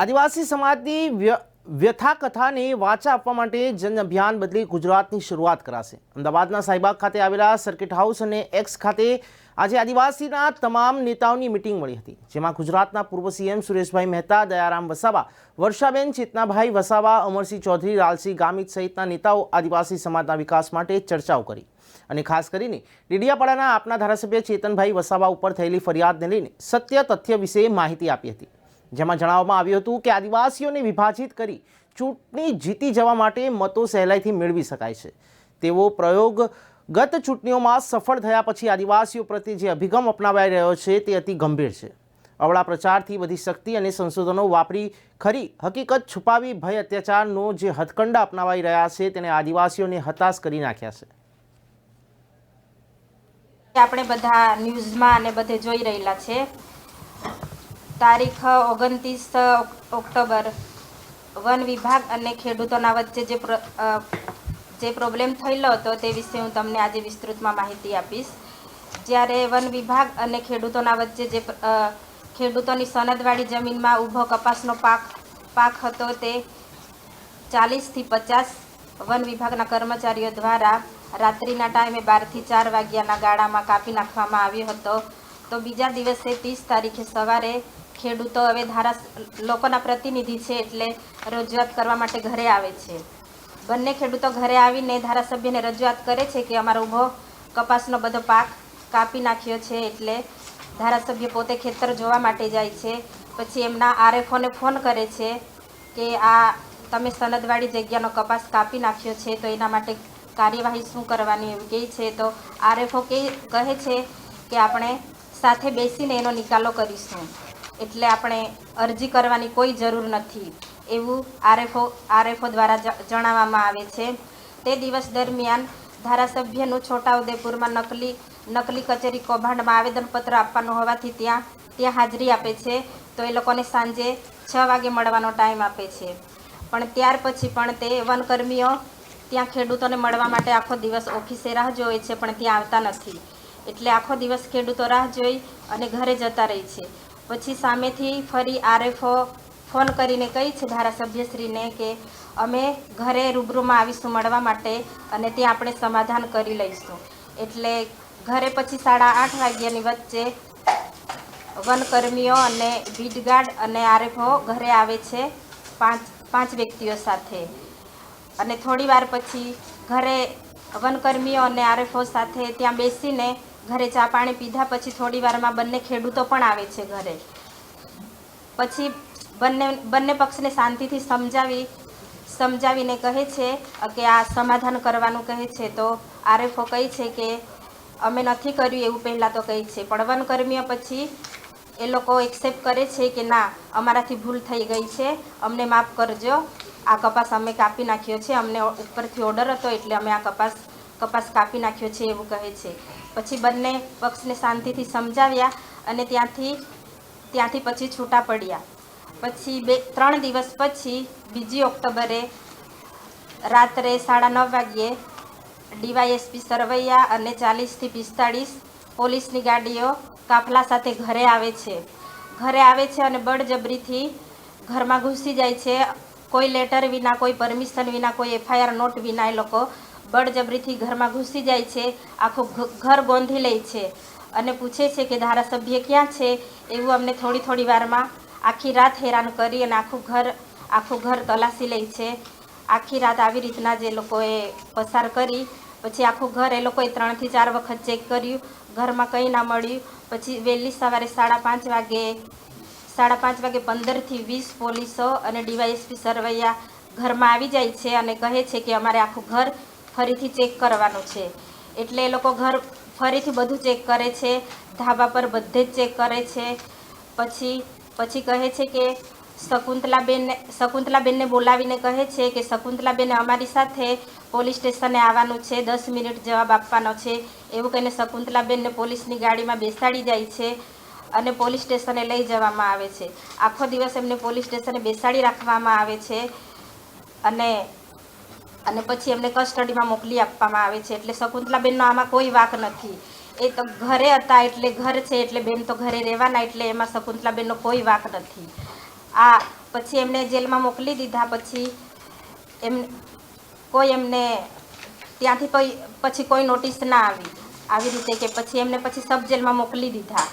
આદિવાસી સમાજની વ્ય- વ્યથા કથાને વાચા આપવા માટે જન અભિયાન બદલી ગુજરાતની શરૂઆત કરાશે. અમદાવાદના સાઈબાગ ખાતે આવેલા સર્કિટ હાઉસ અને એક્સ ખાતે આજે આદિવાસીના તમામ નેતાઓની મિટિંગ મળી હતી, જેમાં ગુજરાતના પૂર્વ સીએમ સુરેશભાઈ મહેતા, દયારામ વસાવા, વર્ષાબેન ચેતનાભાઈ વસાવા, અમરસિંહ ચૌધરી, લાલસિંહ ગામિત સહિતના નેતાઓ આદિવાસી સમાજના વિકાસ માટે ચર્ચાઓ કરી અને ખાસ કરીને ડેડિયાપાડાના આપના ધારાસભ્ય ચેતનભાઈ વસાવા ઉપર થયેલી ફરિયાદને લઈને સત્ય તથ્ય વિશે માહિતી આપી હતી. જેમાં જણાવવામાં આવ્યું હતું કે આદિવાસીઓને વિભાજિત કરી ચૂંટણી જીતી જવા માટે મતો સહેલાઈથી મેળવી શકાય છે. તેવો પ્રયોગ ગત ચૂંટણીઓમાં સફળ થયા પછી આદિવાસીઓ પ્રત્યે જે અભિગમ અપનાવાઈ રહ્યો છે તે અતિ ગંભીર છે. અવળા પ્રચારથી બધી શક્તિ અને સંશોધનો વાપરી ખરી હકીકત છુપાવી ભય અત્યાચારનો જે હથકંડા અપનાવાઈ રહ્યા છે તેને આદિવાસીઓને હતાશ કરી નાખ્યા છે. આપણે બધા ન્યૂઝમાં અને બધે જોઈ રહેલા છે. તારીખ ઓગણત્રીસ ઓક્ટોબર. વન વિભાગ અને ખેડૂતોના વચ્ચે જે જે પ્રોબ્લેમ થયેલો હતો તે વિશે હું તમને આજે વિસ્તૃતમાં માહિતી આપીશ. જ્યારે વન વિભાગ અને ખેડૂતોના વચ્ચે જે ખેડૂતોની સનદવાળી જમીનમાં ઊભો કપાસનો પાક પાક હતો તે ચાલીસથી પચાસ વન વિભાગના કર્મચારીઓ દ્વારા રાત્રિના ટાઈમે બારથી ચાર વાગ્યાના ગાળામાં કાપી નાખવામાં આવ્યો હતો. તો બીજા દિવસે ત્રીસ તારીખે સવારે ખેડૂતો હવે ધારા લોકોના પ્રતિનિધિ છે એટલે રજૂઆત કરવા માટે ઘરે આવે છે. બંને ખેડૂતો ઘરે આવીને ધારાસભ્યને રજૂઆત કરે છે કે અમારો ઊભો કપાસનો બધો પાક કાપી નાખ્યો છે એટલે ધારાસભ્ય પોતે ખેતર જોવા માટે જાય છે. પછી એમના આરએફઓને ફોન કરે છે કે આ તમે સનદવાળી જગ્યાનો કપાસ કાપી નાખ્યો છે તો એના માટે કાર્યવાહી શું કરવાની એમ કહે છે. તો આરએફઓ કે કહે છે કે આપણે સાથે બેસીને એનો નિકાલો કરીશું. એટલે આપણે અરજી કરવાની કોઈ જરૂર નથી. એવું આરએફઓ આરએફઓ દ્વારા જણાવવામાં આવે છે. તે દિવસ દરમિયાન ધારાસભ્યનું છોટાઉદેપુરમાં નકલી નકલી કચેરી કૌભાંડમાં આવેદનપત્ર આપવાનું હોવાથી ત્યાં ત્યાં હાજરી આપે છે. તો એ લોકોને સાંજે છ વાગે મળવાનો ટાઈમ આપે છે. પણ ત્યાર પછી પણ તે વનકર્મીઓ ત્યાં ખેડૂતોને મળવા માટે આખો દિવસ ઓફિસે રાહ જોવે છે, પણ ત્યાં આવતા નથી. એટલે આખો દિવસ ખેડૂતો રાહ જોઈ અને ઘરે જતા રહે છે. પછી સામેથી ફરી આરએફઓ ફોન કરીને કહી છે ધારાસભ્યશ્રીને કે અમે ઘરે રૂબરૂમાં આવીશું મળવા માટે અને ત્યાં આપણે સમાધાન કરી લઈશું. એટલે ઘરે પછી સાડા આઠ વાગ્યાની વચ્ચે વનકર્મીઓ અને ભીડગાર્ડ અને આરએફઓ ઘરે આવે છે પાંચ પાંચ વ્યક્તિઓ સાથે. અને થોડી વાર પછી ઘરે વનકર્મીઓ અને આરએફઓ સાથે ત્યાં બેસીને ઘરે ચા પાણી પીધા પછી થોડી વારમાં બંને ખેડૂતો પણ આવે છે ઘરે. પછી બંને બંને પક્ષને શાંતિથી સમજાવી, સમજાવીને કહે છે કે આ સમાધાન કરવાનું કહે છે. તો આરએફઓ કહે છે કે અમે નથી કર્યું એવું પહેલાં તો કહે છે. પણ વનકર્મીઓ પછી એ લોકો એક્સેપ્ટ કરે છે કે ના, અમારાથી ભૂલ થઈ ગઈ છે. અમને માફ કરજો. આ કપાસ અમે કાપી નાખ્યો છે. અમને ઉપરથી ઓર્ડર હતો એટલે અમે આ કપાસ કપાસ કાપી નાખ્યો છે એવું કહે છે. પછી બંને પક્ષને શાંતિથી સમજાવ્યા અને ત્યાંથી ત્યાંથી પછી છૂટા પડ્યા. પછી બે, ત્રણ દિવસ પછી બીજી ઓક્ટોબરે રાત્રે સાડા નવ વાગ્યે ડીવાયએસપી સરવૈયા અને ચાલીસથી પિસ્તાળીસ પોલીસની ગાડીઓ કાફલા સાથે ઘરે આવે છે. ઘરે આવે છે અને બળજબરીથી ઘરમાં ઘૂસી જાય છે. કોઈ લેટર વિના, કોઈ પરમિશન વિના, કોઈ એફઆઈઆર નોટ વિના એ લોકો બળજબરીથી ઘરમાં ઘૂસી જાય છે, આખું ઘર ગોંધી લે છે અને પૂછે છે કે ધારાસભ્ય ક્યાં છે? એવું અમને થોડી થોડી વારમાં આખી રાત હેરાન કરી અને આખું ઘર આખું ઘર તલાસી લે છે. આખી રાત આવી રીતના જે લોકોએ પસાર કરી, પછી આખું ઘર એ લોકોએ ત્રણથી ચાર વખત ચેક કર્યું, ઘરમાં કંઈ ના મળ્યું. પછી વહેલી સવારે સાડા પાંચ વાગે, સાડા પાંચ વાગે પંદરથી વીસ પોલીસો અને ડીવાયએસપી સરવૈયા ઘરમાં આવી જાય છે અને કહે છે કે અમારે આખું ઘર ફરીથી ચેક કરવાનું છે. એટલે એ લોકો ઘર ફરીથી બધું ચેક કરે છે, ધાબા પર બધે જ ચેક કરે છે. પછી પછી કહે છે કે શકુંતલાબેનને શકુંતલાબેનને બોલાવીને કહે છે કે શકુંતલાબેને અમારી સાથે પોલીસ સ્ટેશને આવવાનું છે, દસ મિનિટ જવાબ આપવાનો છે. એવું કહીને શકુંતલાબેનને પોલીસની ગાડીમાં બેસાડી જાય છે અને પોલીસ સ્ટેશને લઈ જવામાં આવે છે. આખો દિવસ એમને પોલીસ સ્ટેશને બેસાડી રાખવામાં આવે છે અને અને પછી એમને કસ્ટડીમાં મોકલી આપવામાં આવે છે. એટલે શકુંતલાબેનનો આમાં કોઈ વાક નથી. એ તો ઘરે હતા એટલે ઘર છે એટલે બેન તો ઘરે રહેવાના એટલે એમાં શકુંતલાબેનનો કોઈ વાક નથી. આ પછી એમને જેલમાં મોકલી દીધા પછી એમ કોઈ એમને ત્યાંથી પછી કોઈ નોટિસ ના આવી. આવી રીતે કે પછી એમને પછી સબ જેલમાં મોકલી દીધા.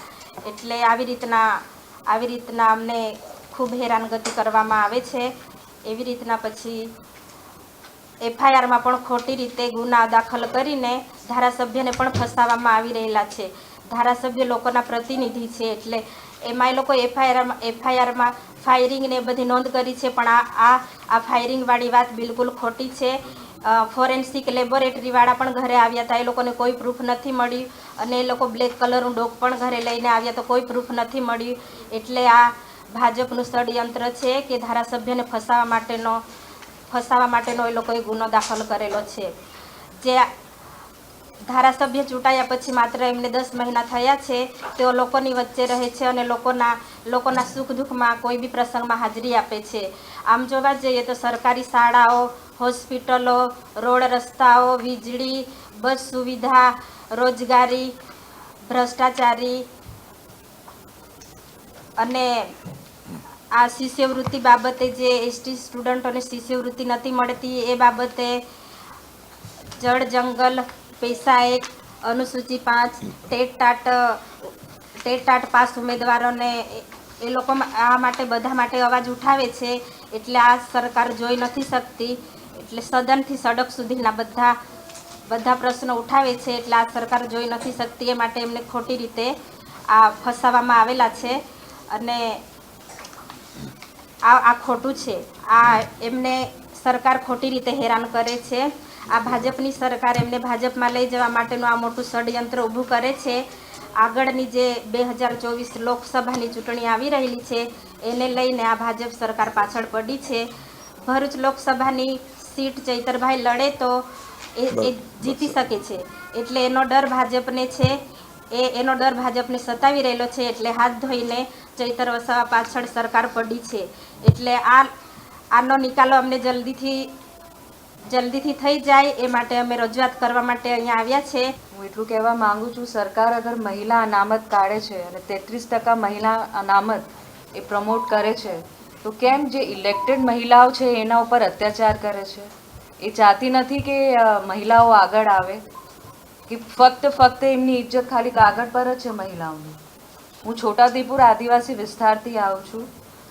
એટલે આવી રીતના આવી રીતના અમને ખૂબ હેરાનગતિ કરવામાં આવે છે. એવી રીતના પછી એફઆઈઆરમાં પણ ખોટી રીતે ગુના દાખલ કરીને ધારાસભ્યને પણ ફસાવવામાં આવી રહેલા છે. ધારાસભ્ય લોકોના પ્રતિનિધિ છે એટલે એમાં એ લોકો એફઆઈઆરમાં એફઆઈઆરમાં ફાયરિંગને બધી નોંધ કરી છે, પણ આ આ ફાયરિંગવાળી વાત બિલકુલ ખોટી છે. ફોરેન્સિક લેબોરેટરીવાળા પણ ઘરે આવ્યા હતા, એ લોકોને કોઈ પ્રૂફ નથી મળ્યું અને એ લોકો બ્લેક કલરનું ડોગ પણ ઘરે લઈને આવ્યા, તો કોઈ પ્રૂફ નથી મળ્યું. એટલે આ ભાજપનું ષડયંત્ર છે કે ધારાસભ્યને ફસાવવા માટેનો ફસાવવા માટેનો એ લોકોએ ગુનો દાખલ કરેલો છે. જે ધારાસભ્ય ચૂંટાયા પછી માત્ર એમને દસ મહિના થયા છે. તેઓ લોકોની વચ્ચે રહે છે અને લોકોના લોકોના સુખ દુઃખમાં કોઈ બી પ્રસંગમાં હાજરી આપે છે. આમ જોવા જઈએ તો સરકારી શાળાઓ, હોસ્પિટલો, રોડ રસ્તાઓ, વીજળી, બસ સુવિધા, રોજગારી, ભ્રષ્ટાચારી અને આ શિષ્યવૃત્તિ બાબતે જે એસટી સ્ટુડન્ટોને શિષ્યવૃત્તિ નથી મળતી, એ બાબતે જળ, જંગલ, પૈસા એક, અનુસૂચિ પાંચ, TET TAT TET TAT pass ઉમેદવારોને એ- લોકો આ માટે બધા માટે અવાજ ઉઠાવે છે, એટલે આ સરકાર જોઈ નથી શકતી, એટલે સદનથી સડક સુધીના બધા બધા પ્રશ્નો ઉઠાવે છે, એટલે આ સરકાર જોઈ નથી શકતી, એ માટે એમને ખોટી રીતે આ ફસાવવામાં આવેલા છે, અને આ આ ખોટું છે. આ એમને સરકાર ખોટી રીતે હેરાન કરે છે. આ ભાજપની સરકાર એમને ભાજપમાં લઈ જવા માટેનું આ મોટું ષડયંત્ર ઊભું કરે છે. આગળની જે બે હજાર ચોવીસ લોકસભાની ચૂંટણી આવી રહેલી છે એને લઈને આ ભાજપ સરકાર પાછળ પડી છે. ભરૂચ લોકસભાની સીટ ચૈતરભાઈ લડે તો એ એ જીતી શકે છે. એટલે એનો ડર ભાજપને છે. એ, એનો ડર ભાજપને સતાવી રહેલો છે એટલે હાથ ધોઈને ચૈતર વસાવા પાછળ સરકાર પડી છે. એટલે આ, આનો નિકાલો અમને જલ્દીથી જલ્દીથી થઈ જાય એ માટે અમે રજૂઆત કરવા માટે અહીંયા આવ્યા છે. હું એટલું કહેવા માંગુ છું, સરકાર અગર મહિલા અનામત કાઢે છે અને તેત્રીસ ટકા મહિલા અનામત એ પ્રમોટ કરે છે, તો કેમ જે ઇલેક્ટેડ મહિલાઓ છે એના ઉપર અત્યાચાર કરે છે? એ ચાહતી નથી કે મહિલાઓ આગળ આવે. કે ફક્ત ફક્ત એમની ઇજ્જત ખાલી કાગળ પર જ છે મહિલાઓની. હું છોટાઉદેપુર આદિવાસી વિસ્તારથી આવું છું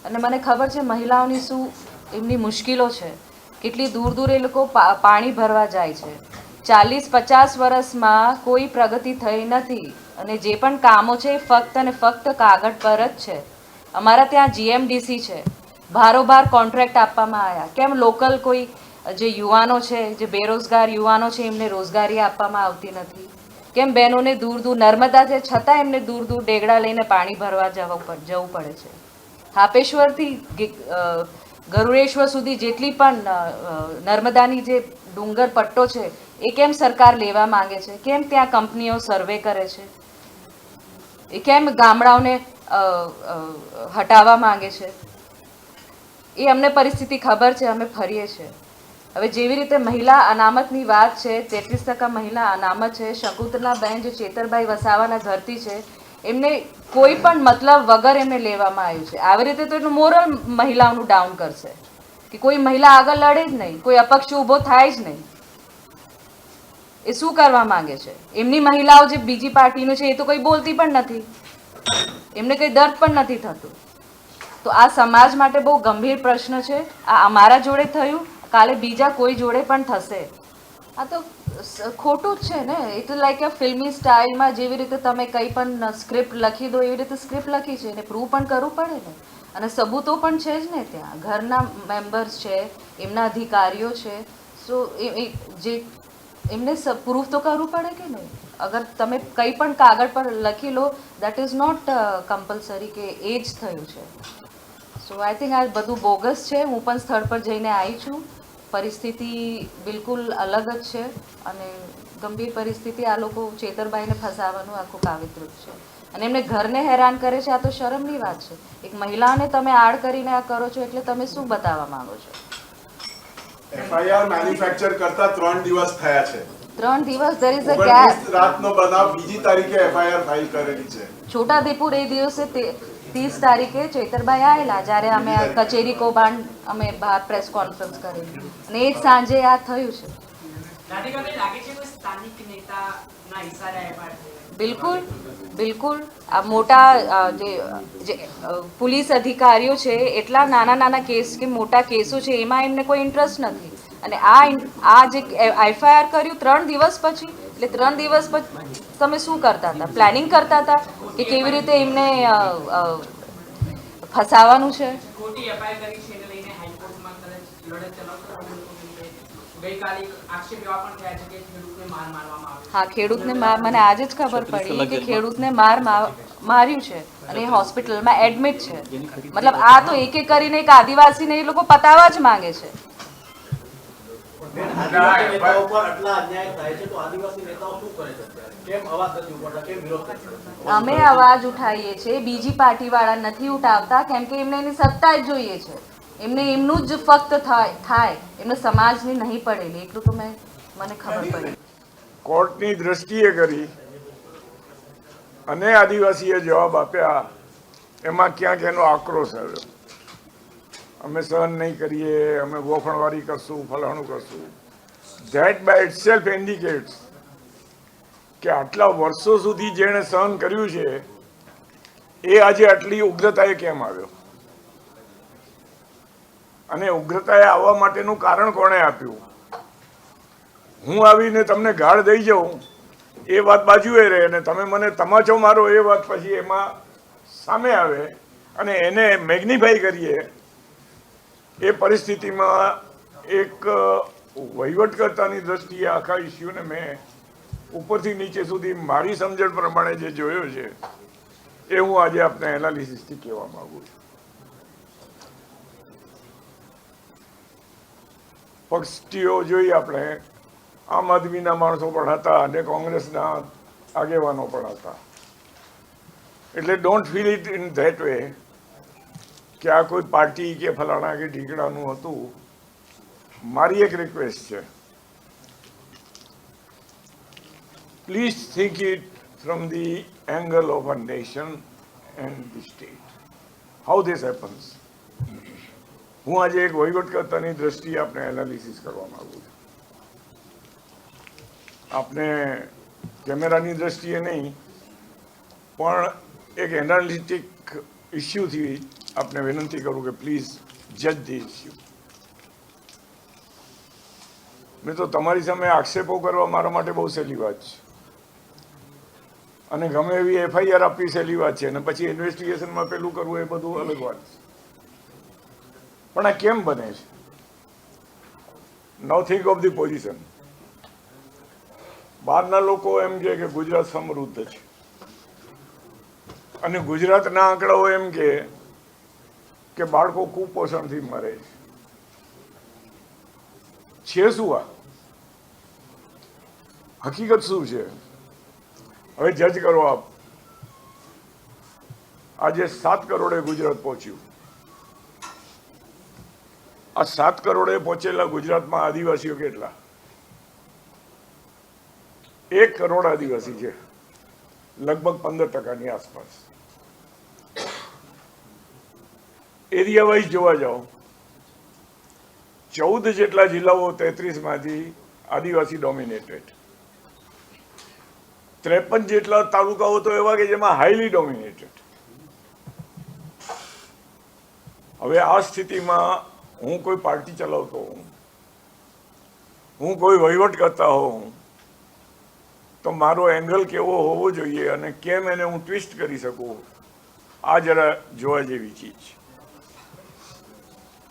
અને મને ખબર છે મહિલાઓની શું એમની મુશ્કેલો છે. કેટલી દૂર દૂર એ લોકો પાણી ભરવા જાય છે. ચાલીસ પચાસ વર્ષમાં કોઈ પ્રગતિ થઈ નથી અને જે પણ કામો છે એ ફક્ત અને ફક્ત કાગળ પર જ છે. અમારા ત્યાં જીએમડીસી છે. ભારોભાર કોન્ટ્રાક્ટ આપવામાં આવ્યા. કેમ લોકલ કોઈ જે યુવાનો છે, જે બેરોજગાર યુવાનો છે, એમને રોજગારી આપવામાં આવતી નથી. કેમ બહેનોને દૂર દૂર, નર્મદા છે, છતાં એમને દૂર દૂર ડેગડા લઈને પાણી ભરવા જવું જવું પડે છે. હાપેશ્વરથી ગરુડેશ્વર સુધી જેટલી પણ નર્મદાની જે ડુંગર પટ્ટો છે, એ કેમ સરકાર લેવા માંગે છે? કેમ ત્યાં કંપનીઓ સર્વે કરે છે? એ કેમ ગામડાઓને હટાવવા માંગે છે? એ અમને પરિસ્થિતિ ખબર છે, અમે ફરીએ છીએ. હવે જેવી રીતે મહિલા અનામતની વાત છે, તેત્રીસ ટકા મહિલા અનામત છે, શકુંતલા બહેન જે ચેતરભાઈ વસાવાના ઘરથી છે, એમને કોઈ પણ મતલબ વગર એમને લેવામાં આવ્યું છે. આવી રીતે તો એનું મોરલ મહિલાઓનું ડાઉન કરશે. કે કોઈ મહિલા આગળ લડે જ નહીં, કોઈ અપક્ષ ઊભો થાય જ નહીં. એ શું કરવા માંગે છે? એમની મહિલાઓ જે બીજી પાર્ટીનું છે, એ તો કોઈ બોલતી પણ નથી. એમને કંઈ દર્દ પણ નથી થતું. તો આ સમાજ માટે બહુ ગંભીર પ્રશ્ન છે. આ અમારા જોડે થયું. કાલે બીજા કોઈ જોડે પણ થશે. આ તો ખોટું જ છે ને. ઇટ લાઈક અ ફિલ્મી સ્ટાઇલમાં જેવી રીતે તમે કંઈ પણ સ્ક્રિપ્ટ લખી દો, એવી રીતે સ્ક્રિપ્ટ લખી છે, એને પ્રૂવ પણ કરવું પડે ને. અને સબૂતો પણ છે જ ને ત્યાં. ઘરના મેમ્બર્સ છે, એમના અધિકારીઓ છે. સો એ જે, એમને પ્રૂફ તો કરવું પડે કે નહીં? અગર તમે કંઈ પણ કાગળ પર લખી લો દેટ ઇઝ નોટ કમ્પલસરી કે એ જ થયું છે. સો આઈ થિંક આ બધું બોગસ છે. હું પણ સ્થળ પર જઈને આવી છું. પરિસ્થિતિ બિલકુલ અલગ જ છે અને ગંભીર પરિસ્થિતિ આ લોકો ચેતરબાઈને ફસાવાનું આખું કાવતરું છે. અને એમને ઘરને હેરાન કરે છે આ તો શરમની વાત છે. એક મહિલાને તમે આડ કરીને આ કરો છો એટલે તમે શું બતાવવા માંગો છો? એફઆઈઆર મેન્યુફેક્ચર કરતા ત્રણ દિવસ થયા છે. ત્રણ દિવસ there is a gap. રાતનો બનાવ બીજી તારીખે એફઆઈઆર ફાઇલ કરેલી છે. છોટાદેપુર એ દિવસે ત્રીસ તારીખે ચેતરભાઈ આવેલા જ્યારે અમે આ કચેરી કૌભાંડ અમે બહાર પ્રેસ કોન્ફરન્સ કરેલી અને એ જ સાંજે આ થયું છે. બિલકુલ બિલકુલ. આ મોટા જે જે પોલીસ અધિકારીઓ છે એટલા નાના નાના કેસ કે મોટા કેસો છે એમાં એમને કોઈ ઇન્ટરેસ્ટ નથી. અને આ આ જે એફઆઈઆર કર્યું ત્રણ દિવસ પછી એટલે ત્રણ દિવસ પછી તમે શું કરતા હતા? પ્લાનિંગ કરતા હતા કે કેવી રીતે એમને ફસાવાનું છે? હા ખેડૂતને માર મને આજે જ ખબર પડી કે ખેડૂતને માર મા- માર્યું છે અને એ હોસ્પિટલમાં એડમિટ છે. મતલબ આ તો એક એક કરીને એક આદિવાસીને એ લોકો પતાવવા જ માંગે છે. અમે અવાજ ઉઠાવીએ છીએ બીજી પાર્ટી વાળા નથી ઉઠાવતા કેમ કે એમને એની સત્તા જ જોઈએ છે. એમને એમનું જ ફક્ત થાય થાય. એમને સમાજની નહીં પડેલી એટલું તો મેં મને ખબર પડી. કોર્ટની દ્રષ્ટિએ કરી અને આદિવાસીએ જવાબ આપ્યા એમાં ક્યાંક એનો આક્રોશ આવ્યો. અમે સહન નહીં કરીએ, અમે ગોફણવારી કરશું, ફલાણું કરશું. That by itself indicates કે આટલા વર્ષો સુધી જેણે સહન કર્યું છે, એ આજે આટલી ઉગ્રતાએ કેમ આવ્યો? અને ઉગ્રતાએ આવવા માટેનું કારણ કોણે આપ્યું? હું આવીને તમને ગાળ દઈ જાઉં, એ વાત બાજુએ રહે અને તમે મને તમાચો મારો એ વાત પછી એમાં સામે આવે અને એને મેગ્નિફાઈ કરીએ એ પરિસ્થિતિમાં એક વહીવટકર્તાની દ્રષ્ટિએ આખા ઇસ્યુને મેં ઉપરથી નીચે સુધી મારી સમજણ પ્રમાણે જે જોયો છે, એ હું આજે આપને એનાલિસિસથી કહેવા માગું છું. પક્ષટીઓ જોઈ આપણે, આમ આદમીના માણસો પણ હતા અને કોંગ્રેસના આગેવાનો પણ હતા. એટલે don't feel it in that way કે આ કોઈ પાર્ટી કે ફલાણા કે ઢીકડાનું હતું? મારી એક રિક્વેસ્ટ છે. Please think it from the angle of a nation and the state how this happens હું આજે એક વહીવટકર્તાની દ્રષ્ટિએ આપણે એનાલિસિસ કરવા માંગુ છું. આપને કેમેરાની દ્રષ્ટિએ નહીં, પણ એક એનાલિટિક ઇસ્યુથી આપને વિનંતી કરું કે પ્લીઝ જજ ધી ઇસ્યુ મેં તો તમારી સામે આક્ષેપો કરવા મારા માટે બહુ સહેલી વાત છે. અને ગમે એવી એફઆઈઆર આપવી સહેલી વાત છે અને પછી ઇન્વેસ્ટિગેશનમાં પેલું કરવું એ બધું અલગ વાત છે. પણ આ કેમ બને છે? Now think of the position બહારના લોકો એમ કે ગુજરાત સમૃદ્ધ છે. અને ગુજરાતના આંકડાઓ એમ કે કે બાળકો કુપોષણથી મરે છે. છે શું આ? હકીકત શું છે? હવે જજ કરો આપ. આજે સાત કરોડે ગુજરાત પહોંચ્યું. આ સાત કરોડે પહોંચેલા ગુજરાતમાં આદિવાસીઓ કેટલા? એક કરોડ આદિવાસી છે. લગભગ પંદર ટકાની આસપાસ. એરિયા વાઇઝ જોવા જાઓ. ચૌદ જેટલા જિલ્લાઓ તેત્રીસમાંથી આદિવાસી ડોમિનેટેડ ત્રેપન જેટલા તાલુકાઓ તો એવા કે જેમાં હાઈલી ડોમિનેટેડ હવે આ સ્થિતિમાં હું કોઈ પાર્ટી ચલાવતો હોઉં, હું કોઈ વહીવટ કરતા હોઉં, તો મારો એંગલ કેવો હોવો જોઈએ અને કેમ એને હું ટ્વિસ્ટ કરી શકું, આ જરા જોવા જેવી ચીજ છે.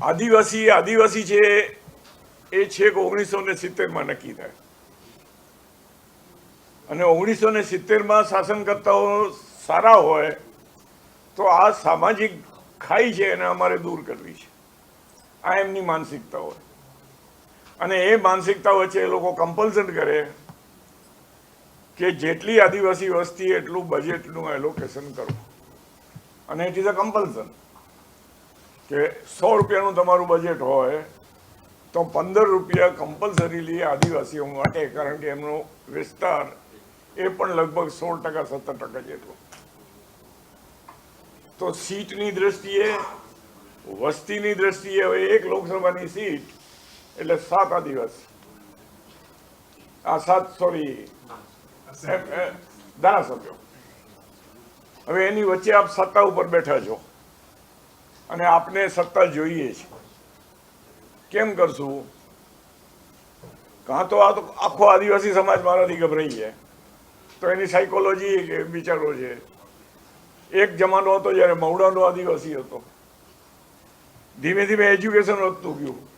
આદિવાસી આદિવાસી છે એ છેક ઓગણીસો ને સિત્તેરમાં નક્કી થાય. અને ઓગણીસો ને સિત્તેરમાં શાસનકર્તાઓ સારા હોય, તો આ સામાજિક ખાઈ છે એને અમારે દૂર કરવી છે. આ એમની માનસિકતા હોય. અને એ માનસિકતા વચ્ચે એ લોકો કમ્પલસન કરે કે જેટલી આદિવાસી વસ્તી, એટલું બજેટનું એલોકેશન કરવું અને ઇટ ઇઝ અ કમ્પલ્સન કે સો રૂપિયાનું તમારું બજેટ હોય, તો પંદર રૂપિયા કમ્પલસરીલી આદિવાસીઓ માટે, કારણ કે એમનો વિસ્તાર એ પણ લગભગ સોળ ટકા, સત્તર ટકા જેટલો. તો સીટની દ્રષ્ટિએ, વસ્તીની દ્રષ્ટિએ હવે એક લોકસભાની સીટ, એટલે સાત આદિવાસી. આ સાત સોરી ધારાસભ્યો. હવે એની વચ્ચે આપ સત્તા ઉપર બેઠા છો. અને આપને સત્તા જોઈએ છે. કેમ કરશું? કાં તો આ તો આખો આદિવાસી સમાજ મારાથી ગભરાઈ જાય તો એની સાયકોલોજી કે વિચારો છે. એક જમાનો હતો જ્યારે મવડાનો આદિવાસી હતો. ધીમે ધીમે એજ્યુકેશન વધતું ગયું.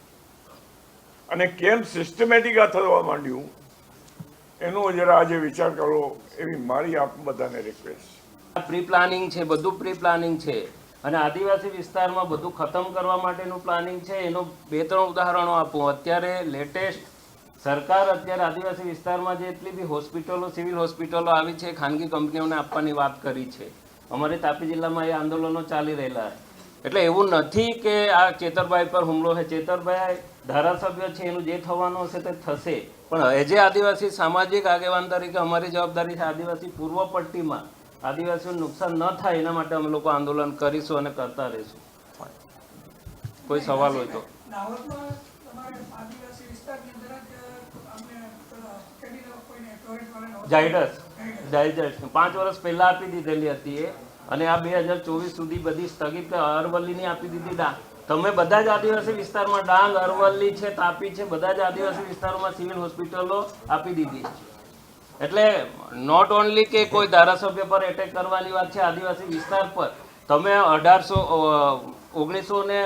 અને કેમ સિસ્ટમેટિક આ થવા માંડ્યું. એનો જરા આજે વિચાર કરો એવી મારી આપ બધાને રિક્વેસ્ટ પ્રી પ્લાનિંગ છે, બધું પ્રી પ્લાનિંગ છે. અને આદિવાસી વિસ્તારમાં બધું ખતમ કરવા માટેનું પ્લાનિંગ છે, એનું બે ત્રણ ઉદાહરણો આપું. અત્યારે લેટેસ્ટ સરકાર અત્યારે આદિવાસી વિસ્તારમાં જેટલી બી હોસ્પિટલો સિવિલ હોસ્પિટલો આવી છે, ખાનગી કંપનીઓને આપવાની વાત કરી છે. અમારે તાપી જિલ્લામાં એ આંદોલનો ચાલી રહેલા એટલે એવું નથી કે આ ચેતરભાઈ પર હુમલો છે. ચેતરભાઈ ધારાસભ્ય છે, એનું જે થવાનું હશે તે થશે. પણ એજે આદિવાસી સામાજિક આગેવાન તરીકે અમારી જવાબદારી છે, આદિવાસી પૂર્વ પટ્ટીમાં આદિવાસીઓને નુકસાન ન થાય એના માટે અમે લોકો આંદોલન કરીશું અને કરતા રહીશું. કોઈ સવાલ હોય તો. જાયડસ. જાયડસ. પાંચ વર્ષ પહેલા આપી દીધેલી હતી એ. અને આ બે હજાર ચોવીસ સુધી બધી સ્થગિત અરવલ્લીની આપી દીધી ડા. તમે બધા જ આદિવાસી વિસ્તારમાં ડાંગ અરવલ્લી છે તાપી છે બધા જ આદિવાસી વિસ્તારોમાં સિવિલ હોસ્પિટલો આપી દીધી એટલે નોટ ઓનલી કે કોઈ ધારાસભ્ય પર એટેક કરવાની વાત છે આદિવાસી વિસ્તાર પર, તમે અઢારસો ઓગણીસો ને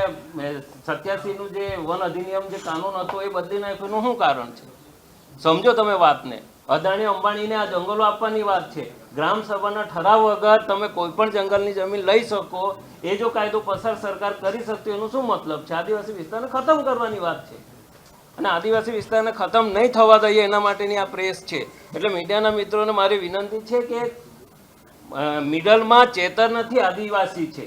સત્યાસીનું જે વન અધિનિયમ જે કાનૂન હતો એ બદલી નાખ્યું. શું કારણ છે? સમજો તમે વાતને. અદાણી અંબાણીને આ જંગલો આપવાની વાત છે. ગ્રામ સભાના ઠરાવ વગર તમે કોઈ પણ જંગલની જમીન લઈ શકો. એ જો કાયદો પસાર સરકાર કરી શકતી એનું શું મતલબ છે? આદિવાસી વિસ્તારને ખતમ કરવાની વાત છે. અને આદિવાસી વિસ્તારને ખતમ નહીં થવા દઈએ એના માટેની આ પ્રેસ છે. એટલે મીડિયાના મિત્રોને મારી વિનંતી છે કે મિડલમાં ચેતર નથી આદિવાસી છે.